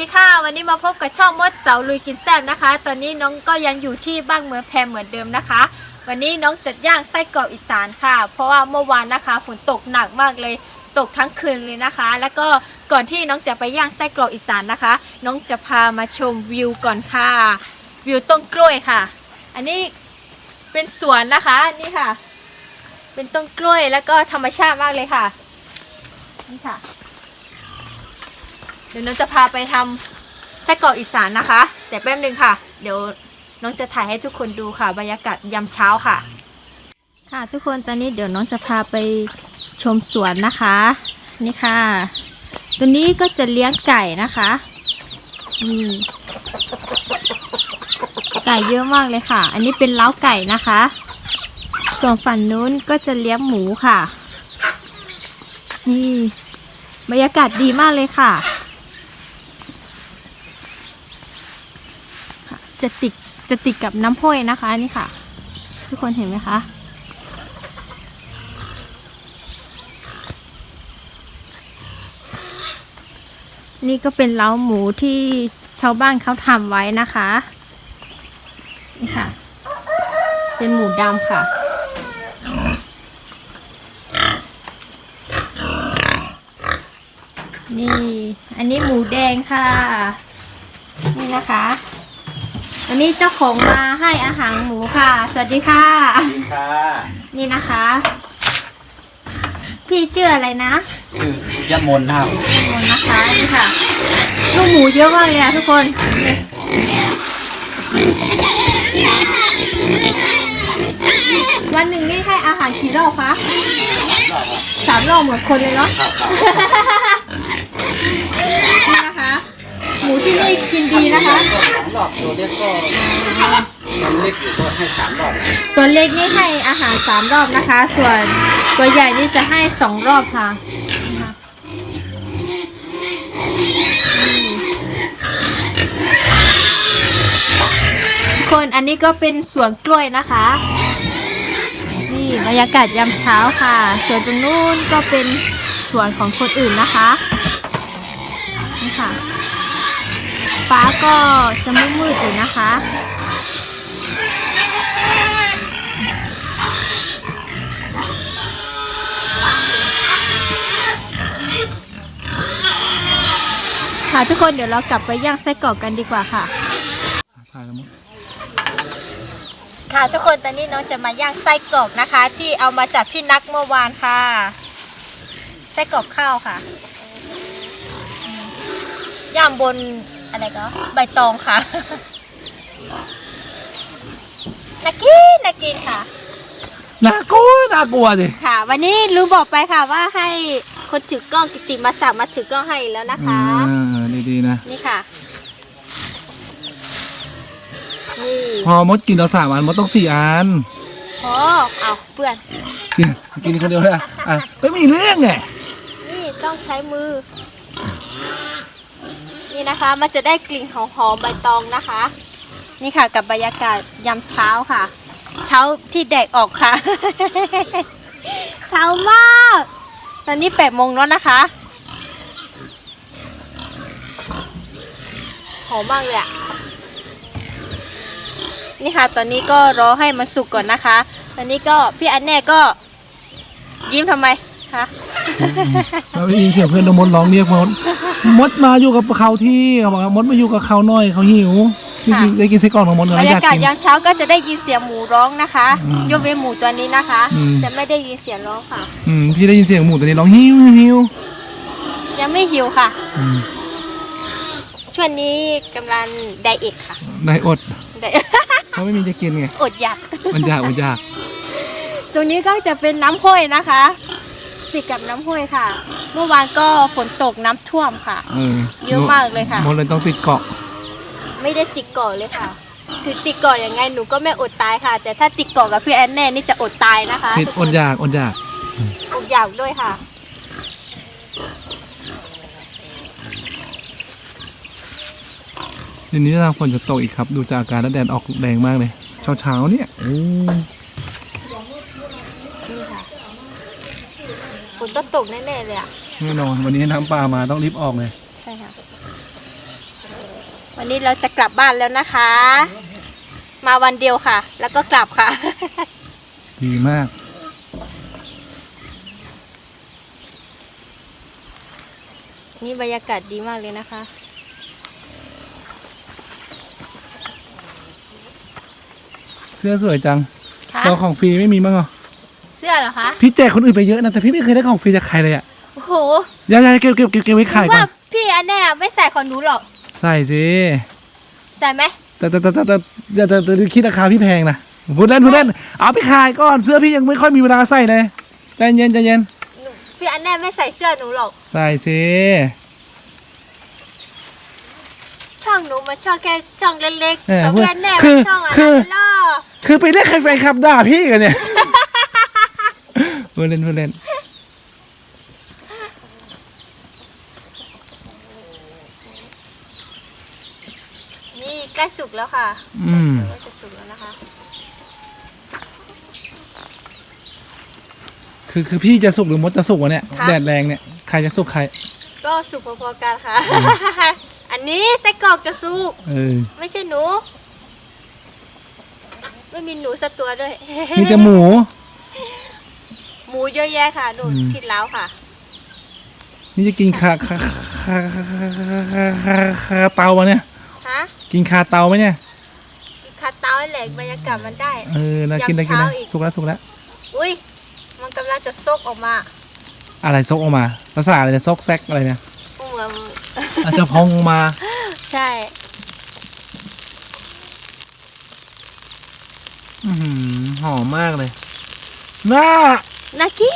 สวัสดีค่ะ วันนี้มาพบกับช่องมดเสาลุยกินแซ่บนะคะ ตอนนี้น้องก็ยังอยู่ที่บ้านเมืองแพรเหมือนเดิมนะคะ วันนี้น้องจัดย่างไส้กรอกอีสานค่ะ เพราะว่าเมื่อวานนะคะฝนตกหนักมากเลยตกทั้งคืนเลยนะคะ แล้วก็ก่อนที่น้องจะไปย่างไส้กรอกอีสานนะคะ น้องจะพามาชมวิวก่อนค่ะ วิวต้นกล้วยค่ะ อันนี้เป็นสวนนะคะนี่ค่ะ เป็นต้นกล้วยแล้วก็ธรรมชาติมากเลยค่ะนี่ค่ะ เดี๋ยวน้องจะพาไปทำไส้กรอกอีสานนะคะ แต่แป๊บนึงค่ะ เดี๋ยวน้องจะถ่ายให้ทุกคนดูค่ะ บรรยากาศยามเช้าค่ะ ค่ะทุกคนตอนนี้เดี๋ยวน้องจะพาไปชมสวนนะคะ นี่ค่ะ ตัวนี้ก็จะเลี้ยงไก่นะคะนี่ไก่เยอะมากเลยค่ะ อันนี้เป็นเล้าไก่นะคะ ส่วนฝั่งนู้นก็จะเลี้ยงหมูค่ะ นี่บรรยากาศดีมากเลยค่ะ จะติดจะติดกับน้ำพ้อยนะคะนี่ค่ะ ทุกคนเห็นไหมคะนี่ก็เป็นเล้าหมูที่ชาวบ้านเขาทำไว้นะคะ นี่ค่ะ เป็นหมูดำค่ะนี่ อันนี้หมูแดงค่ะ นี่นะคะ วันนี้เจ้าของมาให้อาหารหมูค่ะ สวัสดีค่ะค่ะ นี่นะคะ พี่ชื่ออะไรนะ ชื่อยมนครับมนนะคะนี่ค่ะ ลูกหมูเยอะมากเลยอะทุกคนนี่วันหนึ่งนี่ให้อาหารกี่รอบคะสามรอบเหมือนคนเลยเนาะครับครับนี่นะคะห มูที่นี่กินดีนะคะสองรอบตัวเล็กก็มันเล็กอยู่ก็ให้สามรอบตัวเล็กนี่ให้อาหารสามรอบนะคะ ส่วนตัวใหญ่นี่จะให้สองรอบค่ะนะคะทุกคนอันนี้ก็เป็นสวนกล้วยนะคะ นี่บรรยากาศยามเช้าค่ะ ส่วนตรงนู้นก็เป็นสวนของคนอื่นนะคะ นี่ค่ะ ฟ้าก็จะมืดๆอยู่นะคะ ค่ะทุกคนเดี๋ยวเรากลับไปย่างไส้กรอกกันดีกว่าค่ะ ค่ะทุกคนตอนนี้น้องจะมาย่างไส้กรอกนะคะ ที่เอามาจากพี่นักเมื่อวานค่ะ ไส้กรอกข้าวค่ะย่างบน อะไรก็ใบตองค่ะนากินนากินค่ะ น่ากลัวน่ากลัวดิค่ะ วันนี้รู้บอกไปค่ะว่าให้คนถือกล้องกิติมาสักดิ์มาถือกล้องให้แล้วนะคะดีดีๆนะ นี่ค่ะ นี่พอมดกินเราสามอันมดต้องสี่อันพอเอาเปื่อน กินกินคนเดียวเลยอะอะไม่มีเรื่องไงนี่ต้องใช้มือ นี่นะคะ มันจะได้กลิ่นหอมๆใบตองนะคะ นี่ค่ะกับบรรยากาศยามเช้าค่ะ เช้าที่แดดออกค่ะ เช้ามากตอนนี้แปดโมงแล้วนะคะหอมมากเลยอะนี่ค่ะ ตอนนี้ก็รอให้มันสุกก่อนนะคะ ตอนนี้ก็พี่อันแน่ก็ยิ้มทำไม คะเราได้ยินเสียงเพื่อนมดร้องเรียกมดมดมาอยู่กับเขาที่เขาบอกว่ามดมาอยู่กับเขาหน่อยเขาหิวได้กินได้กินไส้กรอกของมดบรแล้วรากาศอยายกกินยามเช้าก็จะได้ยินเสียงหมูร้องนะคะอืมยกเว้นหมูตัวนี้นะคะอืมจะไม่ได้ยินเสียงร้องค่ะ อืมพี่ได้ยินเสียงหมูตัวนี้ร้องหิวหิวหิวยังไม่หิวค่ะอืมช่วงนี้กำลังไดเอทค่ะได้อดไดเขาไม่มีจะกินไงอดอยากมันยากมันยากตรงนี้ก็จะเป็นน้ำห้วยนะคะ ติดกับน้ำห้วยค่ะ เมื่อวานก็ฝนตกน้ำท่วมค่ะ เออเยอะมากเลยค่ะมดเลยต้องติดเกาะ ไม่ได้ติดเกาะเลยค่ะ คือติดเกาะยังไงหนูก็ไม่อดตายค่ะ แต่ถ้าติดเกาะกับพี่แอนแน่นี่จะอดตายนะคะติดอดอยากอดอยาก อดอยากด้วยค่ะเดี๋ยวนี้ทางฝนจะตกอีกครับ ดูจากอาการแล้วแดดออกแรงมากเลย เช้าเช้าๆเนี่ยโอ้ นี่ค่ะ ฝนต้องตกแน่ๆเลยอะ แน่นอนวันนี้น้ำปลามาต้องรีบออกเลยใช่ค่ะ วันนี้เราจะกลับบ้านแล้วนะคะ มาวันเดียวค่ะ แล้วก็กลับค่ะ ดีมาก นี่บรรยากาศดีมากเลยนะคะ เสื้อสวยจังค่ะ เราของฟรีไม่มีมั้งเหรอ เสื้อเหรอคะ พี่แจกคนอื่นไปเยอะนะแต่พี่ไม่เคยได้ของฟรีจากใครเลยอะโอ้โหอย่าอย่าเก็บเก็บเก็บเก็บไว้ขายก่อว่านพี่อันแน่ไม่ใส่ของหนูหรอก ใส่สิใส่ไหมแต่แต่แต่แต่แต่แต่แต่แต่คิดราคาพี่แพงนะพูดเล่นพูดเล่นเอาไปขายก่อนเสื้อพี่ยังไม่ค่อยมีเวลาใส่เลยใจเย็นใจเย็นหนูพี่อันแน่ไม่ใส่เสื้อหนูหรอก ใส่สิช่องหนูมันช่องแค่ช่องเล็กๆเออแต่พูดพี่อันแน่คืมันอช่องอะไรคือล่ะคือไปเรียกใครแฟนคลับด่าพี่กันเนี่ย พูดเล่นพูดเล่นนี่ใกล้สุกแล้วค่ะอืมใกล้จะสุกแล้วนะคะ คือคือพี่จะสุกหรือมดจะสุกวะเนี่ยค่ะแดดแรงเนี่ยใครจะสุกใคร ก็สุกพอๆกันค่ะ อันนี้ไส้กรอกจะสุก เออไม่ใช่หนู ไม่มีหนูสักตัวด้วย มีแต่หมูหมู เยอะแยะค่ะ ดูอืม ผิดแล้วค่ะ นี่จะกินคาคาคาคาคาคาคาเตาปะเนี่ย ฮะกินคาเตาไหมเนี่ยคาดเตาให้แหลกบรรยากาศมันได้ เออนะกินนะกินนะยามเช้าอีก สุกแล้วสุกแล้ว อุ้ย มันกำลังจะซกออกมาอะไรซกออกมา ภาษาอะไรเนี่ยซกแซกอะไรเนี่ย เหมือนอาจจะพองออกมา ใช่ อื้อหือหอมมากเลย น่า นากิน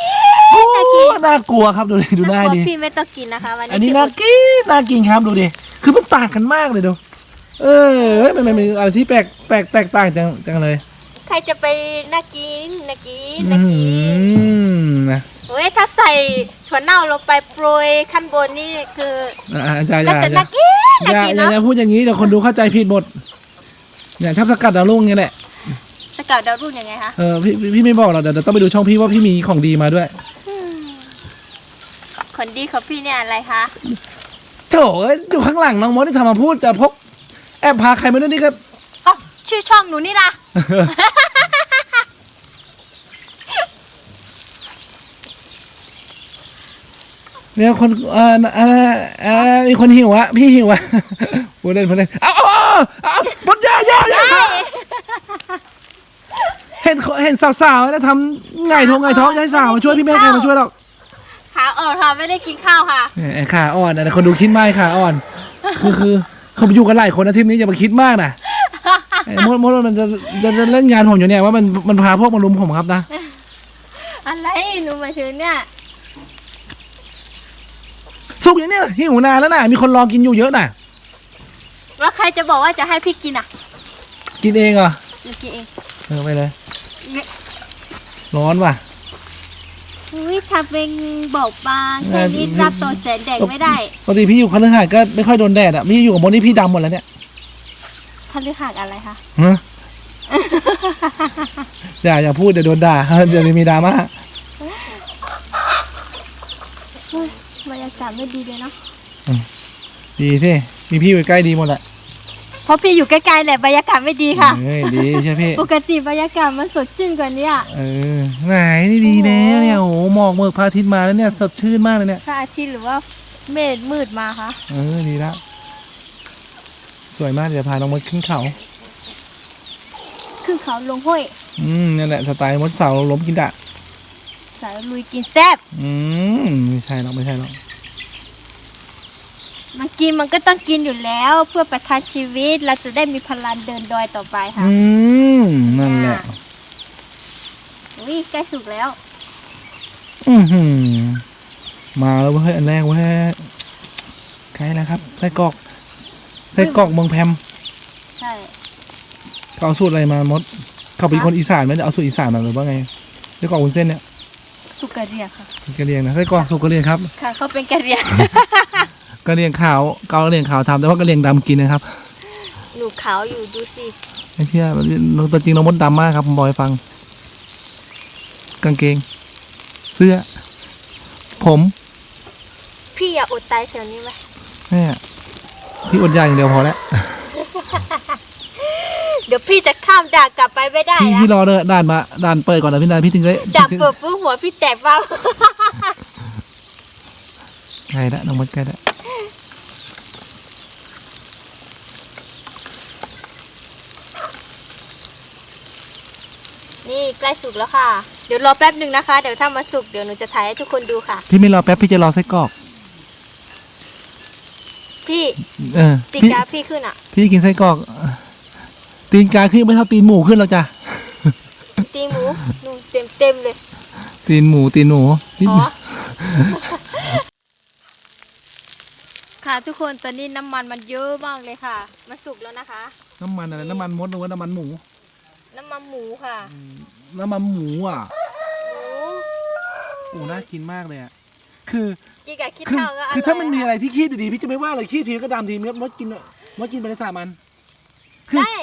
โอ้น่ากินน่ากลัวครับดูดิดูหน้าน่ากลัดิวพี่ไม่ต้องกินนะคะวันนี้อันนี้พี่น่าอดกินน่ากินครับดูดิคือมันต่างกันมากเลยดูเออเฮ้ยมันมันมันอะไรที่แปลกแปลกแตกต่างจังจังเลย ใครจะไปน่ากินน่ากินอืน่ากินมนะเฮ้ยถ้าใส่ถั่วเน่าลงไปโปรยขั้นบนนี่คืออ่าอาจารย์ก็อย่าจะอย่าน่ากินอน่าย่ากินอย่าเนาะอย่าพูดอย่างนี้เดี๋ยวคนดูเข้าใจผิดหมดเนี่ยชอบสกัดดาวรุ่งนี่แหละ สกัดดาวรุ่งยังไงคะ เออพี่พี่พี่ไม่บอกหรอกเดี๋ยวเดี๋ยวต้องไปดูช่องพี่ว่าพี่มีของดีมาด้วยคนดีของพี่เนี่ยอะไรคะ โถเอ้ยอยู่ข้างหลังน้องมดที่ทำมาพูดจะพกแอบพาใครมาด้วยนี่ก็ อ๋อ ชื่อช่องหนูนี่นะเนี่ยคนเอ่อเอ่อเอ่อมีคนหิวอะพี่หิวอะพูดเล่นพูดเล่นเอาเอาเอาเอาหมดยาอยาอยา เห็นเห็นสาวๆแล้วทำไงท้องไงท้องยายสาวมาช่วยพี่แม่ใครมาช่วยหรอกขาอ่อนค่ะไม่ได้กินข้าวค่ะเนี่ยไอ้ขาอ่อนนะคนดูคิดมากไอ้ขาอ่อนคือคือเขาอยู่กันหลายคนนะทีมนี้อย่ามาคิดมากนะไอ้มดมดมันจะจะจะเล่นงานผมอยู่เนี่ยว่ามันมันพาพวกมาลุมผมครับนะอะไรหนูหมายถึงเนี่ยสุกอย่างเนี้ยหิวนานแล้วนะมีคนรอกินอยู่เยอะนะแล้วใครจะบอกว่าจะให้พี่กินอะ กินเองเหรอหนูกินเอง เออไปเลย ร้อนว่ะอุ้ยทำเป็นบอกบางแค่นี้เออรับตัวแสนแดกไม่ได้ปกติพี่อยู่คฤหาสน์ก็ไม่ค่อยโดนแดดอะพี่อยู่กับมดนี่พี่ดำหมดแล้วเนี่ยท่านฤหัสอะไรคะฮะอย่าอย่าพูดเดี๋ยวโดนด่าเดี๋ยวมีดราม่าอุ๊ยบรรยากาศไม่ดีเลยเนาะดีสิมีพี่อยู่ใกล้ดีหมดแหละ เพราะพี่อยู่ใกล้ๆแหละบรรยากาศไม่ดีค่ะเอ้ยดีใช่พี่ ปกติบรรยากาศมันสดชื่นกว่านี้อะเออไหนนี่ดีแล้วเนี่ยโอ้โหหมอกเมือกพระอาทิตย์มาแล้วเนี่ยสดชื่นมากเลยเนี่ย พระอาทิตย์หรือว่าเมฆมืดมาคะเออดีแล้วสวยมากเดี๋ยวพาน้องมดขึ้นเขา ขึ้นเขาลงห้วยอืมนั่นแหละสไตล์มดเสาล้มกินดะสายลุยกินแซ่บ อืมไม่ใช่หรอกไม่ใช่หรอก มันกินมันก็ต้องกินอยู่แล้ว เพื่อประทังชีวิตเราจะได้มีพลังเดินดอยต่อไปค่ะอืมนั่นแหละอุ้ยใกล้สุกแล้ว อือหือมาแล้วเว้ยอันแรกเว้ยใกล้แล้วครับไส้กรอกไส้กรอกเมืองแพมใช่เขาเอาสูตรอะไรมามด เขาเป็นฮะคนอีสานไหมเอาสูตรอีสานมาหรือว่าไงไส้กรอกวุ้นเส้นเนี่ยสุกกระเรียงค่ะ กะเหรียงนะไส้กรอกสุกกะเหรียงครับ ค่ะเขาเป็นกระเรียง กะเหรียงขาวเกาเหรียงขาวทำแต่ว่ากะเหรียงดำกินนะครับ หนูขาวอยู่ดูสิไม่เชื่อตัวจริงน้องมดดำมากครับผมบอกให้ฟัง กางเกง เสื้อ ผม พี่อย่าอดตายแถวนี้ไหมเนี่ยพี่อดอยากอย่างเดียวพอแล้วเดี๋ยวพี่จะข้ามด่านกลับไปไม่ได้พี่นะพี่รอเด้อด่านมาด่านเปิดก่อนนะพี่นายพี่ถึงได้ด่านเปิดปุ๊บหัวพี่แตกเปล่าใกล้ละน้องมดใกล้ละ กล้สุกแล้วค่ะ เดี๋ยวรอแป๊บหนึ่งนะคะ เดี๋ยวถ้ามาสุกเดี๋ยวหนูจะถ่ายให้ทุกคนดูค่ะ พี่ไม่รอแป๊บพี่จะรอไส้กรอก พี่เออติพี่กาพี่ขึ้นอะ พี่กินไส้กรอก ตีนกาขึ้นไม่เท่าตีนหมูขึ้นแล้วจ้ะ ตีหมูนูนเต็มเต็มๆเลยตีนหมูตีนหมูอ๋อ ค่ะทุกคนตอนนี้น้ำมันมันเยอะมากเลยค่ะ มันสุกแล้วนะคะ น้ำมันอะไรน้ำมันมดหรือว่าน้ำมันหมู น้ำมันหมูค่ะน้ำมันหมูอะหมูโอ้น่ากินมากเลยอะคือกินกับขี้คือเถ้าก็อร่อยคือถ้ามันมีค่ะอะไรที่คีบดีๆพี่จะไม่ว่าเลยคีบทีก็ดำทีมดมดกินมดกินไปเลยสามอัน คือ ได้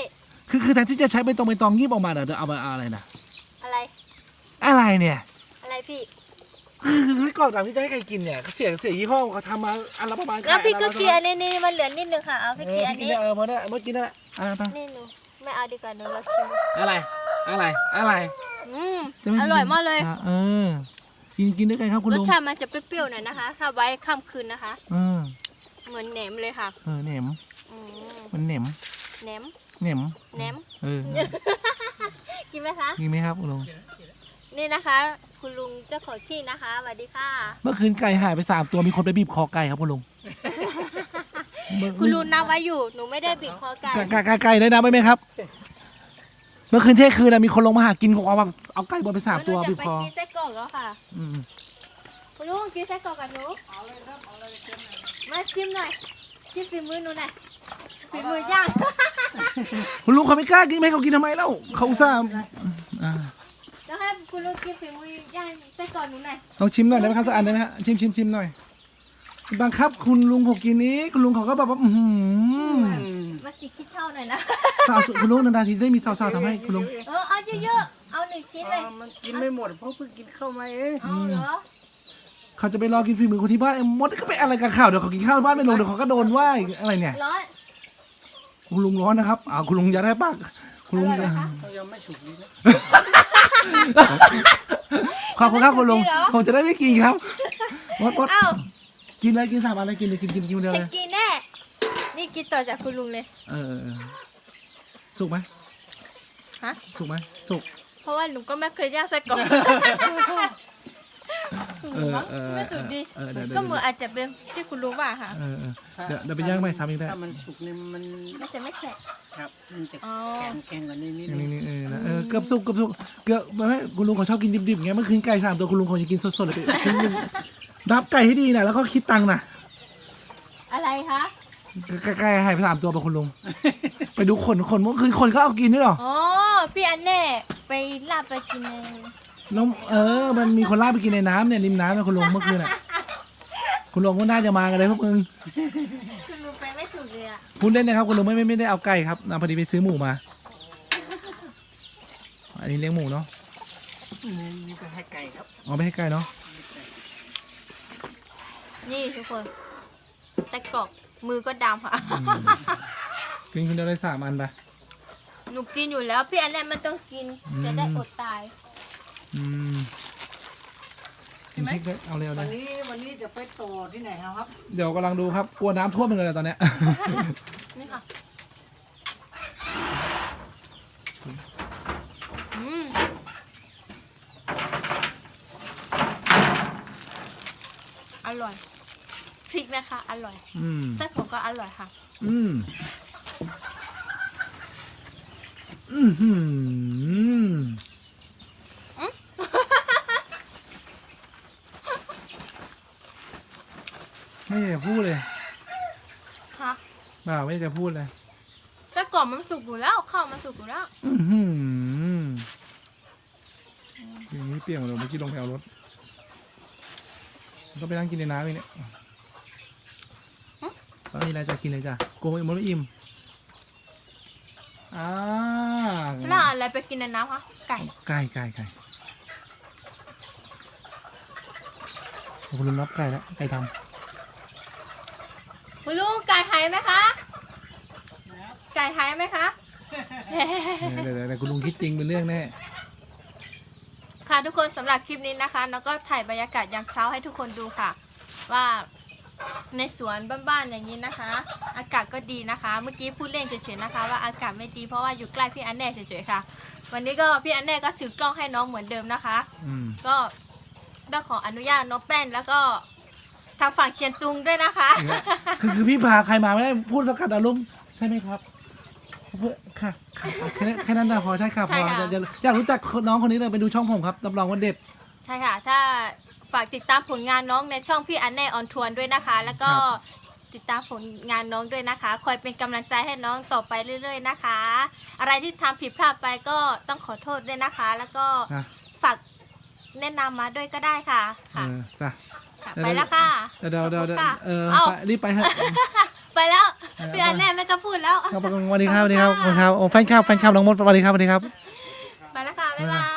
คือคือแทนที่จะใช้ใบตองใบตองงีบออกมาเดี๋ยวเอามาเอาอะไรนะอะไรอะไรเนี่ยอะไรพี่ คือคือก่อนแบบที่จะให้ใครกินเนี่ยเขาเสียเสียยี่ห้อเขาทำมาอันละประมาณแล้วพี่ก็ขายกินอันนี้นี่มันเหลือนิดนึงค่ะเอาพี่เอกินออันพี่กินนี้ได้เออมดได้มดกินได้ละอะไป นี่หนู ไม่เอาดีกว่าหนูเราชิมอะไร อะไร อะไร อืมจะไม่อร่อยมากเลย อะเออ กินกินด้วยกันครับคุณรสลุงชาติมันจะเปรี้ยวๆหน่อยนะคะถ้าไว้ค่ำคืนนะคะ เออเหมือนแหนมเลยค่ะเออเหนมอืมมันเหนมแหนมเหนมแหนมเออกินไหมคะกินไหมครับคุณลุงนี่นะคะ คุณลุงเจ้าของที่นะคะสวัสดีค่ะ เมื่อคืนไก่หายไปสามตัวมีคนไปบีบคอไก่ครับคุณลุงเมื่อ คุณลุงนับไว้อยู่ หนูไม่ได้บีบคอไก่ไก่ไก่ไก่ได้นะไหมครับ เมื่อคืนเที่ยงคืนนะมีคนลงมาหากินของเอาแบบเอาไก่บนไปสามตัวหนูบีจะบไปคอกินไส้กรอกแล้วค่ะอืมคุณลุงกินไส้กรอกกับหนูเอาเลยครับเอาเลยมาชิมหน่อย ชิมฝีมือหนูหน่อยฝีมือย่างคุณลุงเขาไม่กล้ากินไหมเขากินทำไมเล่าเขาอุตส่าห์อ่าแล้วให้คุณลุงกินฝีมือย่างไส้กรอกหนูหน่อยลองชิมหน่อยได้ไหมครับสักอันได้ไหมฮะชิมชิมชิมหน่อย บังคับคุณลุงเขากินนี้คุณลุงเขาก็แบบว่าอือหือมาติดขี้เท่าหน่อยนะ สาวสุดคุณลุงนานๆทีได้มีสาวๆทำให้คุณลุงเออเอาเยอะๆ เอาหนึ่งชิ้นเลยมันกินไม่หมดเพราะเพิ่งกินเข้ามาเองเอาเหรอเขาจะไปรอกินฝีมือคนที่บ้านไอ้มดก็ไปอะไรกับข่าวเดี๋ยวเขากินข้าวบ้านไม่ลงเดี๋ยวเขาก็โดนว่าอีกอะไรเนี่ยร้อนคุณลุงร้อนนะครับอ่าคุณลุงอย่าได้ปากคุณลุงอร่อยไหมคะเขายังไม่สุกดีนะขอบคุณครับคุณลุงผมจะได้ไม่กินครับมดมด เอ้า กินเลยกินสามอันเลยกินเลยกินกินกินคนเดียวฉัเลนยกินแน่ นี่กินต่อจากคุณลุงเลยเออเออเออสุกไหมฮะ สุกไหมสุก เพราะว่าหนูก็ไม่เคยย่างไส้กรอกเออเออไม่สุดดีเออเดี๋ยวเดี๋ยว ก็เหมือนอาจจะเป็นที่คุณลุงว่าค่ะ เออเออเดี๋ยวเดี๋ยวไปย่างใหม่ซ้ำอีกได้ถ้ามันสุกเนี่ยมันมันจะไม่แฉะครับมันจะอ๋อ แข็งแข็งกว่านี้นิดนี่นึงนี่เออนะเออเกือบสุกเกือบสุกเกือบไม่ไม่คุณลุงเขาชอบกินดิบๆไงเมื่อคืนไก่สามตัวคุณลุงเขาจะกินสดๆเลยไปคุณลุง รับไก่ให้ดีนะแล้วก็คิดตังค์นะอะไรคะ ไก่ไก่หายไปสามตัวไปคุณลุง ไปดูขนขนเมื่อคืนคนเขาเอากินด้วยเหรออ๋อ พี่อันแน่ไปลาบไปกินในน้องเออ มันมีคนลากไปกินในน้ำเนี่ยริมน้ำนะคุณลุงเมื่อคืนอะ คุณลุงก็น่าจะมากันเลยพวกมึงคุณลุงไปไม่ถูกเลยอะพูดเล่นนะครับคุณลุงไม่ไม่ไม่ได้เอาไก่ครับนะพอดีไปซื้อหมูมา อันนี้เลี้ยงหมูเนาะนี่นี่ก็ให้ไก่ครับเอาไปให้ไก่เนาะ นี่ทุกคนไส้กรอกมือก็ดำค่ะ กินคนเดียวได้สามอันไปหนูกินอยู่แล้ว พี่อันแน่มันต้องกิน อืม จะได้อดตาย อืมกินพริกด้วยเอาเลยเอาเลวันยนี้วันนี้จะไปต่อที่ไหนครับ เดี๋ยวกำลังดูครับกลัวน้ำท่วมเหมือนกันเลยตอนเนี้ย นี่ค่ะ อืมอร่อย พริกนะคะ อร่อยอืมไส้กรอกก็อร่อยค่ะ อืมอืมหืมไม่อยากจะพูดเลยค่ะเปล่าไม่อยากจะพูดเลย ไส้กรอกมันสุกอยู่แล้วข้าวมันสุกอยู่แล้วอือหืออย่างนี้เปลี่ยนหมดเลยเมื่อกี้ลงไปเอารถก็ไปนั่งกินในน้ำอีกเนี่ย ตอนนี้อะไรจะกินเลยจ้ะโกงอิ่มมันไม่อิ่มอ่าแล้วเอาอะไรไปกินในน้ำคะไก่ไก่ไก่ไก่คุณลุงรับไก่แล้วไก่ทคุณลุงไก่หายไหมคะนะครับไก่หายไหมคะเดี๋ยวเดี๋ยวเดี๋ยวคุณลุงคิดจริงเป็นเรื่องแน่ค่ะทุกคนสำหรับคลิปนี้นะคะน้องก็ถ่ายบรรยากาศยามเช้าให้ทุกคนดูค่ะ ว่า ในสวนบ้านๆอย่างนี้นะคะ อากาศก็ดีนะคะ เมื่อกี้พูดเล่นเฉยๆนะคะ ว่าอากาศไม่ดีเพราะว่าอยู่ใกล้พี่อันแน่เฉยๆค่ะ วันนี้ก็พี่อันแน่ก็ถือกล้องให้น้องเหมือนเดิมนะคะ อืมก็ต้องขออนุญาตน้องแป้นแล้วก็ทางฝั่งเชียนตุงด้วยนะคะ คือคือพี่พาใครมาไม่ได้พูดสกัดอารมณ์ใช่ไหมครับเพื่อค่ะค่ะแค่นั้นแค่นั้นนะพอใช่ค่ะพใช่อค่ะ อยากอยากรู้จักน้องคนนี้เลยไปดูช่องผมครับรับรองว่าเด็ด ใช่ค่ะ ถ้า ฝากติดตามผลงานน้องในช่องพี่อันแน่ออนทวนด้วยนะคะ แล้วก็ครับ ติดตามผลงานน้องด้วยนะคะ คอยเป็นกำลังใจให้น้องต่อไปเรื่อย ๆ นะคะ อะไรที่ทำผิดพลาดไปก็ต้องขอโทษด้วยนะคะ แล้วก็นะฝากแนะนำมาด้วยก็ได้ค่ะเอค่ะอจ้ะ ค่ะเดี๋ยวไปแล้วค่ะเดี๋ยวเดี๋ยวเดี๋ยวเดี๋ยวขอบคุณค่ะเออเอ้า ไปรีบไปฮะ ไปแล้วเออ พี่อันแน่ไม่ก็พูดแล้ว ครับสวัสดีครับสวัสดีครับสวัสดีครับโอ้แฟนคลับแฟนคลับน้องมดสวัสดีครับสวัสดีครับ ไปแล้วค่ะ บ๊ายบาย